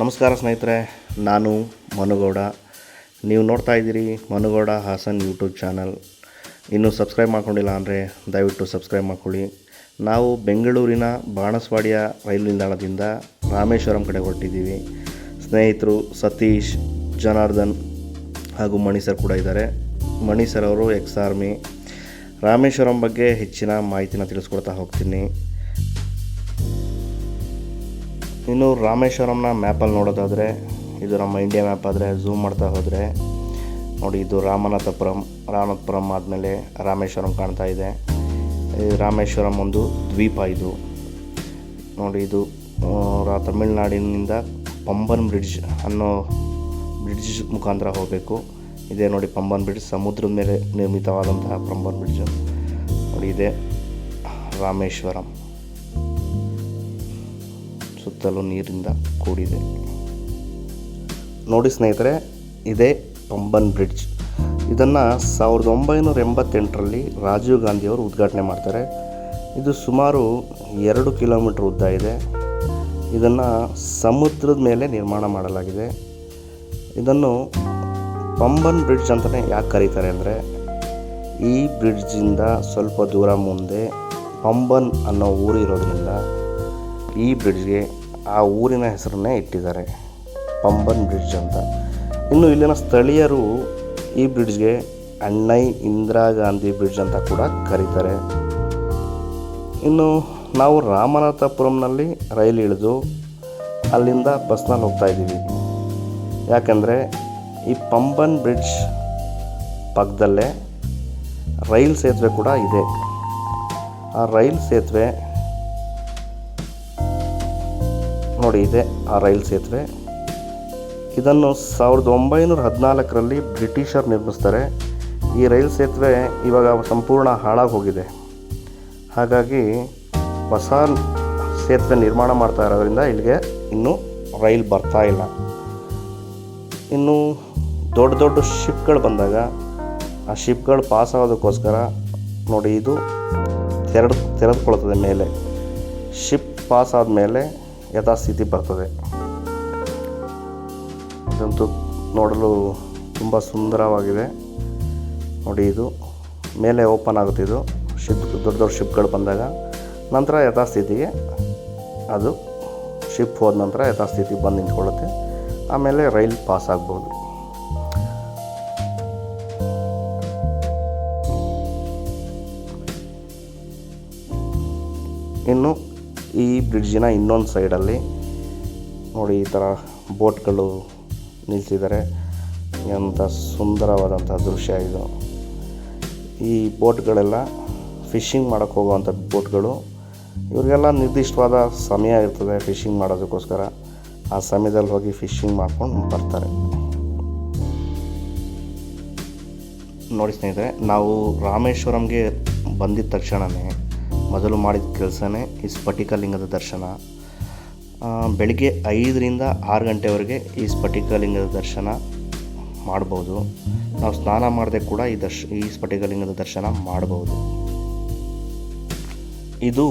ನಮಸ್ಕಾರ ಸ್ನೇಹಿತರೆ, ನಾನು ಮನುಗೌಡ. ನೀವು ನೋಡ್ತಾ ಇದ್ದೀರಿ ಮನುಗೌಡ ಹಾಸನ್ ಯೂಟ್ಯೂಬ್ ಚಾನಲ್. ಇನ್ನೂ ಸಬ್ಸ್ಕ್ರೈಬ್ ಮಾಡ್ಕೊಂಡಿಲ್ಲ ಅಂದರೆ ದಯವಿಟ್ಟು ಸಬ್ಸ್ಕ್ರೈಬ್ ಮಾಡ್ಕೊಳ್ಳಿ. ನಾವು ಬೆಂಗಳೂರಿನ ಬಾಣಸ್ವಾಡಿಯ ರೈಲು ನಿಲ್ದಾಣದಿಂದ ರಾಮೇಶ್ವರಂ ಕಡೆ ಹೊರಟಿದ್ದೀವಿ. ಸ್ನೇಹಿತರು ಸತೀಶ್, ಜನಾರ್ದನ್ ಹಾಗೂ ಮಣಿ ಸರ್ ಕೂಡ ಇದ್ದಾರೆ. ಮಣಿ ಸರ್ ಅವರು, ಎಕ್ಸ್ ಆರ್ಮಿ. ರಾಮೇಶ್ವರಂ ಬಗ್ಗೆ ಹೆಚ್ಚಿನ ಮಾಹಿತಿನ ತಿಳಿಸ್ಕೊಡ್ತಾ ಹೋಗ್ತೀನಿ. ಇನ್ನು ರಾಮೇಶ್ವರಂನ ಮ್ಯಾಪಲ್ಲಿ ನೋಡೋದಾದರೆ, ಇದು ನಮ್ಮ ಇಂಡಿಯಾ ಮ್ಯಾಪ್ ಆದರೆ ಝೂಮ್ ಮಾಡ್ತಾ ಹೋದರೆ, ನೋಡಿ ಇದು ರಾಮನಾಥಪುರಂ ರಾಮನಾಥಪುರಂ ಆದಮೇಲೆ ರಾಮೇಶ್ವರಂ ಕಾಣ್ತಾ ಇದೆ. ರಾಮೇಶ್ವರಂ ಒಂದು ದ್ವೀಪ ಇದು. ನೋಡಿ ಇದು ತಮಿಳ್ನಾಡಿನಿಂದ ಪಂಬನ್ ಬ್ರಿಡ್ಜ್ ಅನ್ನೋ ಬ್ರಿಡ್ಜ್ ಮುಖಾಂತರ ಹೋಗಬೇಕು. ಇದೇ ನೋಡಿ ಪಂಬನ್ ಬ್ರಿಡ್ಜ್ ಸಮುದ್ರದ ಮೇಲೆ ನಿರ್ಮಿತವಾದಂತಹ ಪಂಬನ್ ಬ್ರಿಡ್ಜ್. ನೋಡಿ ಇದೆ ರಾಮೇಶ್ವರಂ. ಸುತ್ತಲೂ ನೀರಿಂದ ಕೂಡಿದೆ. ನೋಡಿ ಸ್ನೇಹಿತರೆ, ಇದೇ ಪಂಬನ್ ಬ್ರಿಡ್ಜ್. ಇದನ್ನು ಸಾವಿರದ ಒಂಬೈನೂರ ಎಂಬತ್ತೆಂಟರಲ್ಲಿ ರಾಜೀವ್ ಗಾಂಧಿಯವರು ಉದ್ಘಾಟನೆ ಮಾಡ್ತಾರೆ. ಇದು ಸುಮಾರು ಎರಡು ಕಿಲೋಮೀಟ್ರ್ ಉದ್ದ ಇದೆ. ಇದನ್ನು ಸಮುದ್ರದ ಮೇಲೆ ನಿರ್ಮಾಣ ಮಾಡಲಾಗಿದೆ. ಇದನ್ನು ಪಂಬನ್ ಬ್ರಿಡ್ಜ್ ಅಂತಲೇ ಯಾಕೆ ಕರೀತಾರೆ ಅಂದರೆ, ಈ ಬ್ರಿಡ್ಜಿಂದ ಸ್ವಲ್ಪ ದೂರ ಮುಂದೆ ಪಂಬನ್ ಅನ್ನೋ ಊರು ಇರೋದ್ರಿಂದ ಈ ಬ್ರಿಡ್ಜ್ಗೆ ಆ ಊರಿನ ಹೆಸರನ್ನೇ ಇಟ್ಟಿದ್ದಾರೆ. ಪಂಬನ್ ಬ್ರಿಡ್ಜ್ ಅಂತ. ಇನ್ನು ಇಲ್ಲಿನ ಸ್ಥಳೀಯರು ಈ ಬ್ರಿಡ್ಜ್ಗೆ ಅಣ್ಣೈ ಇಂದಿರಾ ಗಾಂಧಿ ಬ್ರಿಡ್ಜ್ ಅಂತ ಕೂಡ ಕರೀತಾರೆ. ಇನ್ನು ನಾವು ರಾಮನಾಥಪುರಂನಲ್ಲಿ ರೈಲು ಇಳಿದು ಅಲ್ಲಿಂದ ಬಸ್ನಲ್ಲಿ ಹೋಗ್ತಾ ಇದ್ದೀವಿ. ಯಾಕಂದರೆ ಈ ಪಂಬನ್ ಬ್ರಿಡ್ಜ್ ಪಕ್ಕದಲ್ಲೇ ರೈಲ್ ಸೇತುವೆ ಕೂಡ ಇದೆ. ಆ ರೈಲ್ ಸೇತುವೆ ನೋಡಿ ಇದೆ, ಆ ರೈಲ್ ಸೇತುವೆ. ಇದನ್ನು ಸಾವಿರದ ಒಂಬೈನೂರ ಹದಿನಾಲ್ಕರಲ್ಲಿ ಬ್ರಿಟಿಷರು ನಿರ್ಮಿಸ್ತಾರೆ. ಈ ರೈಲ್ ಸೇತುವೆ ಇವಾಗ ಸಂಪೂರ್ಣ ಹಾಳಾಗಿ ಹೋಗಿದೆ ಹಾಗಾಗಿ ಹೊಸ ಸೇತುವೆ ನಿರ್ಮಾಣ ಮಾಡ್ತಾ ಇರೋದ್ರಿಂದ ಇಲ್ಲಿಗೆ ಇನ್ನೂ ರೈಲ್ ಬರ್ತಾ ಇಲ್ಲ. ಇನ್ನು ದೊಡ್ಡ ದೊಡ್ಡ ಶಿಪ್ಗಳು ಬಂದಾಗ, ಆ ಶಿಪ್ಗಳು ಪಾಸ್ ಆಗೋದಕ್ಕೋಸ್ಕರ ನೋಡಿ ಇದು ತೆರೆದು ತೆರೆದುಕೊಳ್ತದೆ ಮೇಲೆ. ಶಿಪ್ ಪಾಸ್ ಆದಮೇಲೆ ಯಥಾಸ್ಥಿತಿ ಬರ್ತದೆ. ಇದಂತೂ ನೋಡಲು ತುಂಬ ಸುಂದರವಾಗಿದೆ. ನೋಡಿ ಇದು. ಮೇಲೆ ಓಪನ್ ಆಗುತ್ತೆ ಇದು. ಶಿಪ್, ದೊಡ್ಡ ದೊಡ್ಡ ಶಿಪ್ಗಳು ಬಂದಾಗ ನಂತರ ಯಥಾಸ್ಥಿತಿಗೆ ಅದು ಶಿಪ್ ಹೋದ ನಂತರ ಯಥಾಸ್ಥಿತಿ ಬಂದು ನಿಂತ್ಕೊಳ್ಳುತ್ತೆ. ಆಮೇಲೆ ರೈಲ್ ಪಾಸ್ ಆಗ್ಬೋದು. ಇನ್ನು ಈ ಬ್ರಿಡ್ಜಿನ ಇನ್ನೊಂದು ಸೈಡಲ್ಲಿ ನೋಡಿ ಈ ಥರ ಬೋಟ್ಗಳು ನಿಲ್ಲಿಸಿದ್ದಾರೆ ಎಂಥ ಸುಂದರವಾದಂಥ ದೃಶ್ಯ ಇದು. ಈ ಬೋಟ್ಗಳೆಲ್ಲ ಫಿಶಿಂಗ್ ಮಾಡೋಕ್ಕೆ ಹೋಗುವಂಥ ಬೋಟ್ಗಳು. ಇವರಿಗೆಲ್ಲ ನಿರ್ದಿಷ್ಟವಾದ ಸಮಯ ಇರ್ತದೆ ಫಿಶಿಂಗ್ ಮಾಡೋದಕ್ಕೋಸ್ಕರ. ಆ ಸಮಯದಲ್ಲಿ ಹೋಗಿ ಫಿಶಿಂಗ್ ಮಾಡ್ಕೊಂಡು ಬರ್ತಾರೆ. ನೋಡಿ ಸ್ನೇಹಿತರೆ, ನಾವು ರಾಮೇಶ್ವರಂಗೆ ಬಂದಿದ್ದ ತಕ್ಷಣವೇ ಮೊದಲು ಮಾಡಿದ ಕೆಲಸನೇ ಈ ಸ್ಫಟಿಕಲಿಂಗದ ದರ್ಶನ. ಬೆಳಗ್ಗೆ ಐದರಿಂದ ಆರು ಗಂಟೆವರೆಗೆ ಈ ಸ್ಫಟಿಕಲಿಂಗದ ದರ್ಶನ ಮಾಡ್ಬೋದು. ನಾವು ಸ್ನಾನ ಮಾಡದೆ ಕೂಡ ಈ ದರ್ಶ, ಈ ಸ್ಫಟಿಕಲಿಂಗದ ದರ್ಶನ ಮಾಡ್ಬೋದು. ಇದು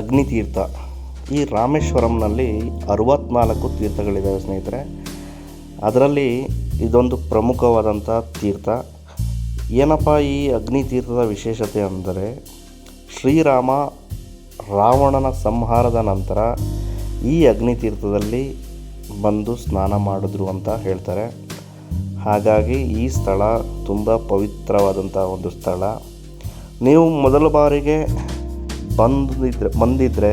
ಅಗ್ನಿತೀರ್ಥ. ಈ ರಾಮೇಶ್ವರಂನಲ್ಲಿ ಅರವತ್ನಾಲ್ಕು ತೀರ್ಥಗಳಿದ್ದಾವೆ ಸ್ನೇಹಿತರೆ. ಅದರಲ್ಲಿ ಇದೊಂದು ಪ್ರಮುಖವಾದಂಥ ತೀರ್ಥ. ಏನಪ್ಪ ಈ ಅಗ್ನಿ ತೀರ್ಥದ ವಿಶೇಷತೆ ಅಂದರೆ ಶ್ರೀರಾಮ ರಾವಣನ ಸಂಹಾರದ ನಂತರ ಈ ಅಗ್ನಿ ತೀರ್ಥದಲ್ಲಿ ಬಂದು ಸ್ನಾನ ಮಾಡಿದ್ರು ಅಂತ ಹೇಳ್ತಾರೆ. ಹಾಗಾಗಿ ಈ ಸ್ಥಳ ತುಂಬ ಪವಿತ್ರವಾದಂಥ ಒಂದು ಸ್ಥಳ. ನೀವು ಮೊದಲ ಬಾರಿಗೆ ಬಂದಿದ್ರೆ ಬಂದಿದ್ದರೆ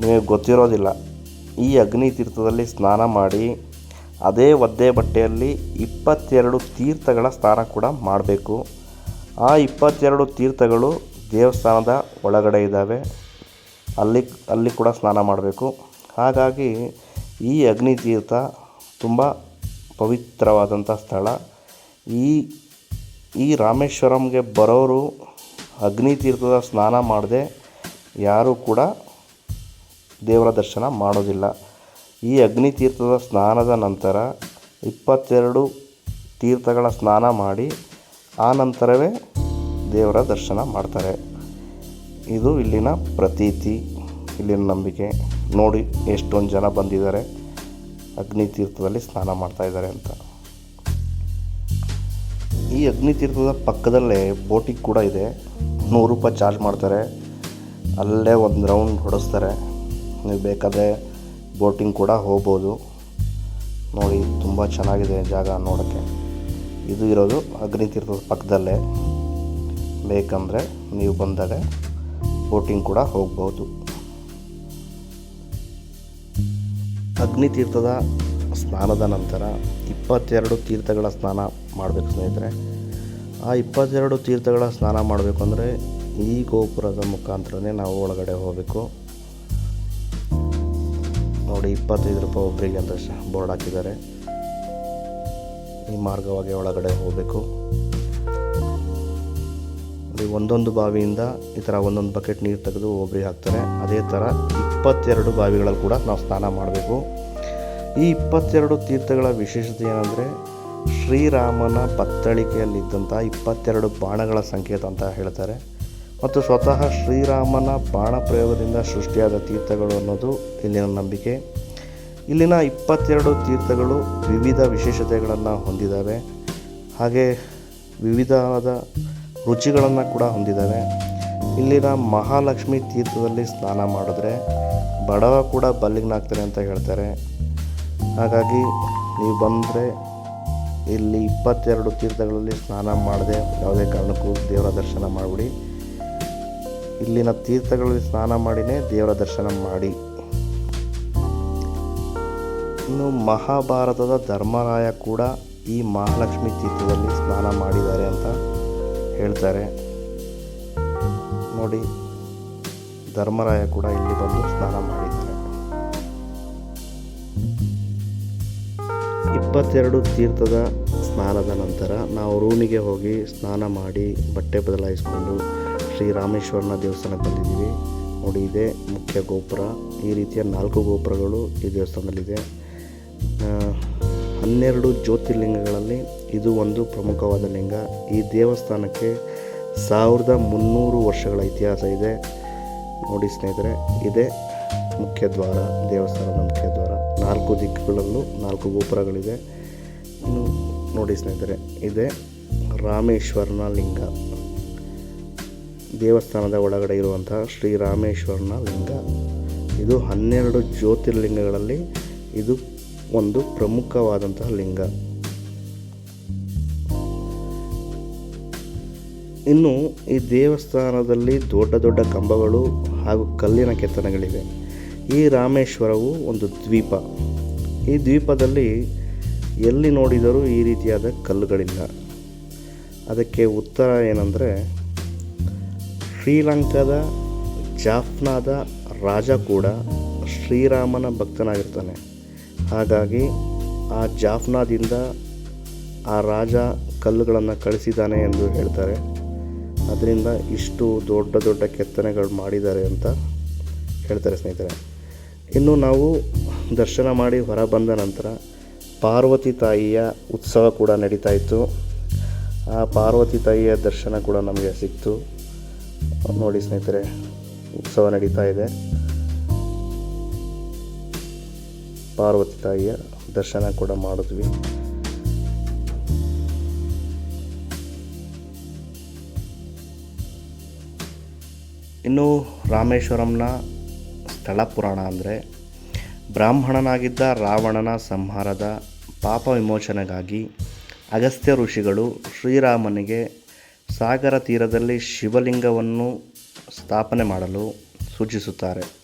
ನಿಮಗೆ ಗೊತ್ತಿರೋದಿಲ್ಲ. ಈ ಅಗ್ನಿ ತೀರ್ಥದಲ್ಲಿ ಸ್ನಾನ ಮಾಡಿ ಅದೇ ಒದ್ದೆ ಬಟ್ಟೆಯಲ್ಲಿ ಇಪ್ಪತ್ತೆರಡು ತೀರ್ಥಗಳ ಸ್ನಾನ ಕೂಡ ಮಾಡಬೇಕು. ಆ ಇಪ್ಪತ್ತೆರಡು ತೀರ್ಥಗಳು ದೇವಸ್ಥಾನದ ಒಳಗಡೆ ಇದ್ದಾವೆ. ಅಲ್ಲಿ ಅಲ್ಲಿ ಕೂಡ ಸ್ನಾನ ಮಾಡಬೇಕು. ಹಾಗಾಗಿ ಈ ಅಗ್ನಿ ತೀರ್ಥ ತುಂಬ ಪವಿತ್ರವಾದಂಥ ಸ್ಥಳ. ಈ ಈ ರಾಮೇಶ್ವರಂಗೆ ಬರೋರು ಅಗ್ನಿ ತೀರ್ಥದ ಸ್ನಾನ ಮಾಡದೆ ಯಾರೂ ಕೂಡ ದೇವರ ದರ್ಶನ ಮಾಡೋದಿಲ್ಲ. ಈ ಅಗ್ನಿ ತೀರ್ಥದ ಸ್ನಾನದ ನಂತರ ಇಪ್ಪತ್ತೆರಡು ತೀರ್ಥಗಳ ಸ್ನಾನ ಮಾಡಿ, ಆ ನಂತರವೇ ದೇವರ ದರ್ಶನ ಮಾಡ್ತಾರೆ. ಇದು ಇಲ್ಲಿನ ಪ್ರತೀತಿ, ಇಲ್ಲಿನ ನಂಬಿಕೆ. ನೋಡಿ ಎಷ್ಟೊಂದು ಜನ ಬಂದಿದ್ದಾರೆ. ಅಗ್ನಿ ತೀರ್ಥದಲ್ಲಿ ಸ್ನಾನ ಮಾಡ್ತಾ ಇದ್ದಾರೆ ಅಂತ. ಈ ಅಗ್ನಿ ತೀರ್ಥದ ಪಕ್ಕದಲ್ಲೇ ಬೋಟಿಂಗ್ ಕೂಡ ಇದೆ. ನೂರು ರೂಪಾಯಿ ಚಾರ್ಜ್ ಮಾಡ್ತಾರೆ. ಅಲ್ಲೇ ಒಂದು ರೌಂಡ್ ಹೊಡೆಸ್ತಾರೆ. ನೀವು ಬೇಕಾದರೆ ಬೋಟಿಂಗ್ ಕೂಡ ಹೋಗ್ಬೋದು. ನೋಡಿ, ತುಂಬ ಚೆನ್ನಾಗಿದೆ ಜಾಗ ನೋಡೋಕ್ಕೆ. ಇದು ಇರೋದು ಅಗ್ನಿ ತೀರ್ಥದ ಪಕ್ಕದಲ್ಲೇ. ಬೇಕಂದರೆ ನೀವು ಬಂದಾಗ ಬೋಟಿಂಗ್ ಕೂಡ ಹೋಗ್ಬೋದು. ಅಗ್ನಿತೀರ್ಥದ ಸ್ನಾನದ ನಂತರ ಇಪ್ಪತ್ತೆರಡು ತೀರ್ಥಗಳ ಸ್ನಾನ ಮಾಡಬೇಕು ಸ್ನೇಹಿತರೆ. ಆ ಇಪ್ಪತ್ತೆರಡು ತೀರ್ಥಗಳ ಸ್ನಾನ ಮಾಡಬೇಕು ಅಂದರೆ ಈ ಗೋಪುರದ ಮುಖಾಂತರನೇ ನಾವು ಒಳಗಡೆ ಹೋಗಬೇಕು. ನೋಡಿ, ಇಪ್ಪತ್ತೈದು ರೂಪಾಯಿ ಒಬ್ಬರಿಗೆ ಅಂತ ಬೋರ್ಡ್ ಹಾಕಿದ್ದಾರೆ. ಈ ಮಾರ್ಗವಾಗಿ ಒಳಗಡೆ ಹೋಗಬೇಕು. ಒಂದೊಂದು ಬಾವಿಯಿಂದ ಈ ಥರ ಒಂದೊಂದು ಬಕೆಟ್ ನೀರು ತೆಗೆದು ಒಬ್ಬರಿಗೆ ಹಾಕ್ತಾರೆ. ಅದೇ ಥರ ಇಪ್ಪತ್ತೆರಡು ಬಾವಿಗಳಲ್ಲಿ ಕೂಡ ನಾವು ಸ್ನಾನ ಮಾಡಬೇಕು. ಈ ಇಪ್ಪತ್ತೆರಡು ತೀರ್ಥಗಳ ವಿಶೇಷತೆ ಏನಂದರೆ ಶ್ರೀರಾಮನ ಪತ್ತಳಿಕೆಯಲ್ಲಿದ್ದಂಥ ಇಪ್ಪತ್ತೆರಡು ಬಾಣಗಳ ಸಂಕೇತ ಅಂತ ಹೇಳ್ತಾರೆ. ಮತ್ತು ಸ್ವತಃ ಶ್ರೀರಾಮನ ಬಾಣ ಪ್ರಯೋಗದಿಂದ ಸೃಷ್ಟಿಯಾದ ತೀರ್ಥಗಳು ಅನ್ನೋದು ಇಲ್ಲಿನ ನಂಬಿಕೆ. ಇಲ್ಲಿನ ಇಪ್ಪತ್ತೆರಡು ತೀರ್ಥಗಳು ವಿವಿಧ ವಿಶೇಷತೆಗಳನ್ನು ಹೊಂದಿದ್ದಾವೆ. ಹಾಗೆ ವಿವಿಧವಾದ ರುಚಿಗಳನ್ನು ಕೂಡ ಹೊಂದಿದ್ದಾವೆ. ಇಲ್ಲಿನ ಮಹಾಲಕ್ಷ್ಮಿ ತೀರ್ಥದಲ್ಲಿ ಸ್ನಾನ ಮಾಡಿದ್ರೆ ಬಡವ ಕೂಡ ಬಲ್ಲಿಗ್ನಾಗ್ತಾರೆ ಅಂತ ಹೇಳ್ತಾರೆ. ಹಾಗಾಗಿ ನೀವು ಬಂದರೆ ಇಲ್ಲಿ ಇಪ್ಪತ್ತೆರಡು ತೀರ್ಥಗಳಲ್ಲಿ ಸ್ನಾನ ಮಾಡದೆ ಯಾವುದೇ ಕಾರಣಕ್ಕೂ ದೇವರ ದರ್ಶನ ಮಾಡಿಬಿಡಿ. ಇಲ್ಲಿನ ತೀರ್ಥಗಳಲ್ಲಿ ಸ್ನಾನ ಮಾಡಿನೇ ದೇವರ ದರ್ಶನ ಮಾಡಿ. ಇನ್ನು ಮಹಾಭಾರತದ ಧರ್ಮರಾಯ ಕೂಡ ಈ ಮಹಾಲಕ್ಷ್ಮಿ ತೀರ್ಥದಲ್ಲಿ ಸ್ನಾನ ಮಾಡಿದ್ದಾರೆ ಅಂತ ಹೇಳ್ತಾರೆ. ನೋಡಿ, ಧರ್ಮರಾಯ ಕೂಡ ಇಲ್ಲಿ ಬಂದು ಸ್ನಾನ ಮಾಡಿದ್ದಾರೆ. ಇಪ್ಪತ್ತೆರಡು ತೀರ್ಥದ ಸ್ನಾನದ ನಂತರ ನಾವು ರೂಮಿಗೆ ಹೋಗಿ ಸ್ನಾನ ಮಾಡಿ ಬಟ್ಟೆ ಬದಲಾಯಿಸಿಕೊಂಡು ಶ್ರೀ ರಾಮೇಶ್ವರನ ದೇವಸ್ಥಾನಕ್ಕೆ ಬಂದಿದ್ದೀವಿ. ನೋಡಿ, ಇದೆ ಮುಖ್ಯ ಗೋಪುರ. ಈ ರೀತಿಯ ನಾಲ್ಕು ಗೋಪುರಗಳು ಈ ದೇವಸ್ಥಾನದಲ್ಲಿದೆ. ಹನ್ನೆರಡು ಜ್ಯೋತಿರ್ಲಿಂಗಗಳಲ್ಲಿ ಇದು ಒಂದು ಪ್ರಮುಖವಾದ ಲಿಂಗ. ಈ ದೇವಸ್ಥಾನಕ್ಕೆ ಸಾವಿರದ ಮುನ್ನೂರು ವರ್ಷಗಳ ಇತಿಹಾಸ ಇದೆ. ನೋಡಿ ಸ್ನೇಹಿತರೆ, ಇದೇ ಮುಖ್ಯ ದ್ವಾರ, ದೇವಸ್ಥಾನದ ಮುಖ್ಯ ದ್ವಾರ. ನಾಲ್ಕು ದಿಕ್ಕುಗಳಲ್ಲೂ ನಾಲ್ಕು ಗೋಪುರಗಳಿದೆ. ಇನ್ನು ನೋಡಿ ಸ್ನೇಹಿತರೆ, ಇದೆ ರಾಮೇಶ್ವರನ ಲಿಂಗ. ದೇವಸ್ಥಾನದ ಒಳಗಡೆ ಇರುವಂತಹ ಶ್ರೀ ರಾಮೇಶ್ವರನ ಲಿಂಗ. ಇದು ಹನ್ನೆರಡು ಜ್ಯೋತಿರ್ಲಿಂಗಗಳಲ್ಲಿ ಇದು ಒಂದು ಪ್ರಮುಖವಾದಂತಹ ಲಿಂಗ. ಇನ್ನು ಈ ದೇವಸ್ಥಾನದಲ್ಲಿ ದೊಡ್ಡ ದೊಡ್ಡ ಕಂಬಗಳು ಹಾಗೂ ಕಲ್ಲಿನ ಕೆತ್ತನೆಗಳಿವೆ. ಈ ರಾಮೇಶ್ವರವು ಒಂದು ದ್ವೀಪ. ಈ ದ್ವೀಪದಲ್ಲಿ ಎಲ್ಲಿ ನೋಡಿದರೂ ಈ ರೀತಿಯಾದ ಕಲ್ಲುಗಳಿಲ್ಲ. ಅದಕ್ಕೆ ಉತ್ತರ ಏನಂದರೆ, ಶ್ರೀಲಂಕಾದ ಜಾಫ್ನಾದ ರಾಜ ಕೂಡ ಶ್ರೀರಾಮನ ಭಕ್ತನಾಗಿರ್ತಾನೆ. ಹಾಗಾಗಿ ಆ ಜಾಫ್ನಾದಿಂದ ಆ ರಾಜ ಕಲ್ಲುಗಳನ್ನು ಕಳಿಸಿದ್ದಾನೆ ಎಂದು ಹೇಳ್ತಾರೆ. ಅದರಿಂದ ಇಷ್ಟು ದೊಡ್ಡ ದೊಡ್ಡ ಕೆತ್ತನೆಗಳು ಮಾಡಿದ್ದಾರೆ ಅಂತ ಹೇಳ್ತಾರೆ ಸ್ನೇಹಿತರೆ. ಇನ್ನು ನಾವು ದರ್ಶನ ಮಾಡಿ ಹೊರ ಬಂದ ನಂತರ ಪಾರ್ವತಿ ತಾಯಿಯ ಉತ್ಸವ ಕೂಡ ನಡೀತಾ ಇತ್ತು. ಆ ಪಾರ್ವತಿ ತಾಯಿಯ ದರ್ಶನ ಕೂಡ ನಮಗೆ ಸಿಕ್ತು. ನೋಡಿ ಸ್ನೇಹಿತರೆ, ಉತ್ಸವ ನಡೀತಾ ಇದೆ. ಪಾರ್ವತಿ ತಾಯಿಯ ದರ್ಶನ ಕೂಡ ಮಾಡಿದ್ವಿ. ಇನ್ನು ರಾಮೇಶ್ವರಂನ ಸ್ಥಳ ಪುರಾಣ ಅಂದರೆ ಬ್ರಾಹ್ಮಣನಾಗಿದ್ದ ರಾವಣನ ಸಂಹಾರದ ಪಾಪ ವಿಮೋಚನೆಗಾಗಿ ಅಗಸ್ತ್ಯ ಋಷಿಗಳು ಶ್ರೀರಾಮನಿಗೆ ಸಾಗರ ತೀರದಲ್ಲಿ ಶಿವಲಿಂಗವನ್ನು ಸ್ಥಾಪನೆ ಮಾಡಲು ಸೂಚಿಸುತ್ತಾರೆ.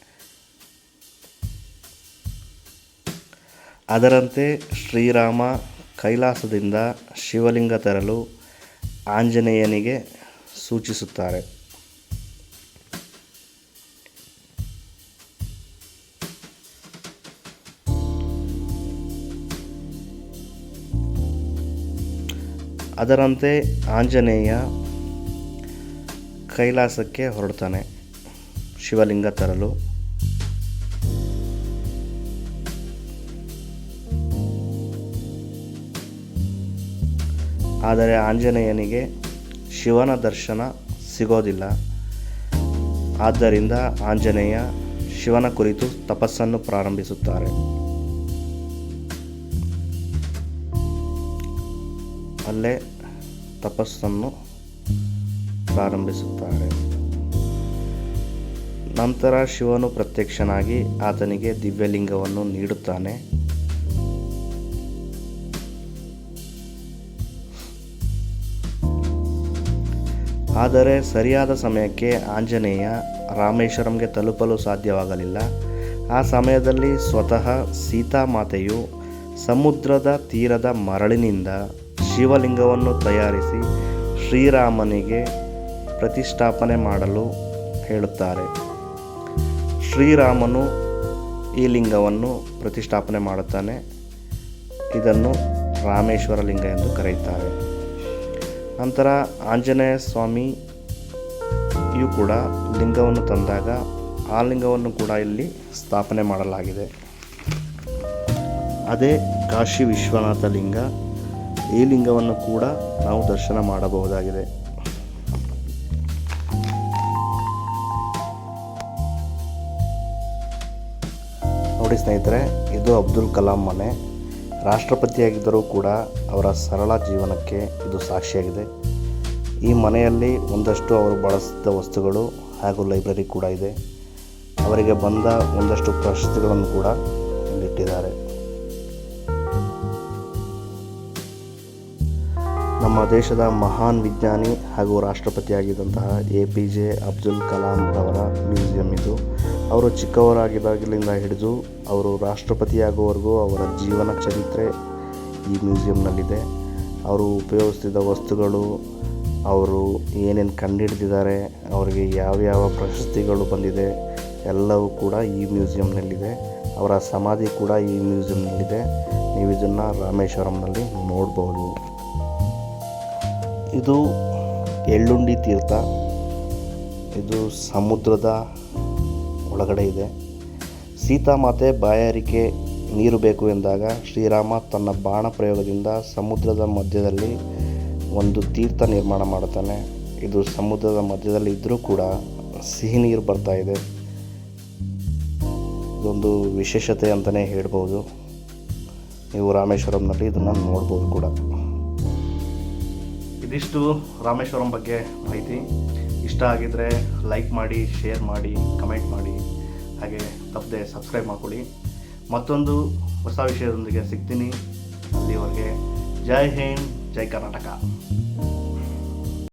ಅದರಂತೆ ಶ್ರೀರಾಮ ಕೈಲಾಸದಿಂದ ಶಿವಲಿಂಗ ತರಲು ಆಂಜನೇಯನಿಗೆ ಸೂಚಿಸುತ್ತಾರೆ. ಅದರಂತೆ ಆಂಜನೇಯ ಕೈಲಾಸಕ್ಕೆ ಹೊರಡ್ತಾನೆ ಶಿವಲಿಂಗ ತರಲು. ಆದರೆ ಆಂಜನೇಯನಿಗೆ ಶಿವನ ದರ್ಶನ ಸಿಗೋದಿಲ್ಲ. ಆದ್ದರಿಂದ ಆಂಜನೇಯ ಶಿವನ ಕುರಿತು ತಪಸ್ಸನ್ನು ಪ್ರಾರಂಭಿಸುತ್ತಾರೆ. ಅಲ್ಲೇ ತಪಸ್ಸನ್ನು ಪ್ರಾರಂಭಿಸುತ್ತಾರೆ. ನಂತರ ಶಿವನು ಪ್ರತ್ಯಕ್ಷನಾಗಿ ಆತನಿಗೆ ದಿವ್ಯಲಿಂಗವನ್ನು ನೀಡುತ್ತಾನೆ. ಆದರೆ ಸರಿಯಾದ ಸಮಯಕ್ಕೆ ಆಂಜನೇಯ ರಾಮೇಶ್ವರಂಗೆ ತಲುಪಲು ಸಾಧ್ಯವಾಗಲಿಲ್ಲ. ಆ ಸಮಯದಲ್ಲಿ ಸ್ವತಃ ಸೀತಾಮಾತೆಯು ಸಮುದ್ರದ ತೀರದ ಮರಳಿನಿಂದ ಶಿವಲಿಂಗವನ್ನು ತಯಾರಿಸಿ ಶ್ರೀರಾಮನಿಗೆ ಪ್ರತಿಷ್ಠಾಪನೆ ಮಾಡಲು ಹೇಳುತ್ತಾರೆ. ಶ್ರೀರಾಮನು ಈ ಲಿಂಗವನ್ನು ಪ್ರತಿಷ್ಠಾಪನೆ ಮಾಡುತ್ತಾನೆ. ಇದನ್ನು ರಾಮೇಶ್ವರ ಲಿಂಗ ಎಂದು ಕರೆಯುತ್ತಾರೆ. ನಂತರ ಆಂಜನೇಯ ಸ್ವಾಮಿ ಸ್ವಾಮಿಯು ಕೂಡ ಲಿಂಗವನ್ನು ತಂದಾಗ ಆ ಲಿಂಗವನ್ನು ಕೂಡ ಇಲ್ಲಿ ಸ್ಥಾಪನೆ ಮಾಡಲಾಗಿದೆ. ಅದೇ ಕಾಶಿ ವಿಶ್ವನಾಥ ಲಿಂಗ ಈ ಲಿಂಗವನ್ನು ಕೂಡ ನಾವು ದರ್ಶನ ಮಾಡಬಹುದಾಗಿದೆ. ನೋಡಿ ಸ್ನೇಹಿತರೆ, ಇದು ಅಬ್ದುಲ್ ಕಲಾಂ ಮನೆ. ರಾಷ್ಟ್ರಪತಿಯಾಗಿದ್ದರೂ ಕೂಡ ಅವರ ಸರಳ ಜೀವನಕ್ಕೆ ಇದು ಸಾಕ್ಷಿಯಾಗಿದೆ. ಈ ಮನೆಯಲ್ಲಿ ಒಂದಷ್ಟು ಅವರು ಬಳಸಿದ ವಸ್ತುಗಳು ಹಾಗೂ ಲೈಬ್ರರಿ ಕೂಡ ಇದೆ. ಅವರಿಗೆ ಬಂದ ಒಂದಷ್ಟು ಪ್ರಶಸ್ತಿಗಳನ್ನು ಕೂಡ ಇಲ್ಲಿಟ್ಟಿದ್ದಾರೆ. ನಮ್ಮ ದೇಶದ ಮಹಾನ್ ವಿಜ್ಞಾನಿ ಹಾಗೂ ರಾಷ್ಟ್ರಪತಿಯಾಗಿದ್ದಂತಹ A P J Abdul Kalam ಅವರ ಮ್ಯೂಸಿಯಂ ಇದು. ಅವರು ಚಿಕ್ಕವರಾಗಿದ್ದಾಗಲಿಂದ ಹಿಡಿದು ಅವರು ರಾಷ್ಟ್ರಪತಿಯಾಗುವವರೆಗೂ ಅವರ ಜೀವನ ಚರಿತ್ರೆ ಈ ಮ್ಯೂಸಿಯಂನಲ್ಲಿದೆ. ಅವರು ಉಪಯೋಗಿಸ್ತಿದ್ದ ವಸ್ತುಗಳು, ಅವರು ಏನೇನು ಕಂಡುಹಿಡಿದಿದ್ದಾರೆ ಅವರಿಗೆ ಯಾವ್ಯಾವ ಪ್ರಶಸ್ತಿಗಳು ಬಂದಿದೆ, ಎಲ್ಲವೂ ಕೂಡ ಈ ಮ್ಯೂಸಿಯಂನಲ್ಲಿದೆ. ಅವರ ಸಮಾಧಿ ಕೂಡ ಈ ಮ್ಯೂಸಿಯಂನಲ್ಲಿದೆ. ನೀವು ಇದನ್ನು ರಾಮೇಶ್ವರಂನಲ್ಲಿ ನೋಡ್ಬೋದು. ಇದು ಎಳ್ಳುಂಡಿ ತೀರ್ಥ. ಇದು ಸಮುದ್ರದ ಒಳಗಡೆ ಇದೆ. ಸೀತಾಮಾತೆ ಬಾಯಾರಿಕೆ ನೀರು ಬೇಕು ಎಂದಾಗ ಶ್ರೀರಾಮ ತನ್ನ ಬಾಣ ಪ್ರಯೋಗದಿಂದ ಸಮುದ್ರದ ಮಧ್ಯದಲ್ಲಿ ಒಂದು ತೀರ್ಥ ನಿರ್ಮಾಣ ಮಾಡುತ್ತಾನೆ. ಇದು ಸಮುದ್ರದ ಮಧ್ಯದಲ್ಲಿ ಇದ್ದರೂ ಕೂಡ ಸಿಹಿ ನೀರು ಬರ್ತಾ ಇದೆ. ಇದೊಂದು ವಿಶೇಷತೆ ಅಂತಲೇ ಹೇಳ್ಬೋದು. ನೀವು ರಾಮೇಶ್ವರಂನಲ್ಲಿ ಇದನ್ನು ನೋಡ್ಬೋದು ಕೂಡ. ಇದಿಷ್ಟು ರಾಮೇಶ್ವರಂ ಬಗ್ಗೆ ಮಾಹಿತಿ. ಇಷ್ಟ ಆಗಿದ್ದರೆ ಲೈಕ್ ಮಾಡಿ ಶೇರ್ ಮಾಡಿ ಕಮೆಂಟ್ ಮಾಡಿ. ಹಾಗೆ ತಪ್ಪದೆ ಸಬ್ಸ್ಕ್ರೈಬ್ ಮಾಡ್ಕೊಳ್ಳಿ. ಮತ್ತೊಂದು ಹೊಸ ವಿಷಯದೊಂದಿಗೆ ಸಿಗ್ತೀನಿ. ಅಲ್ಲಿವರೆಗೆ ಜೈ ಹಿಂದ್, ಜೈ ಕರ್ನಾಟಕ.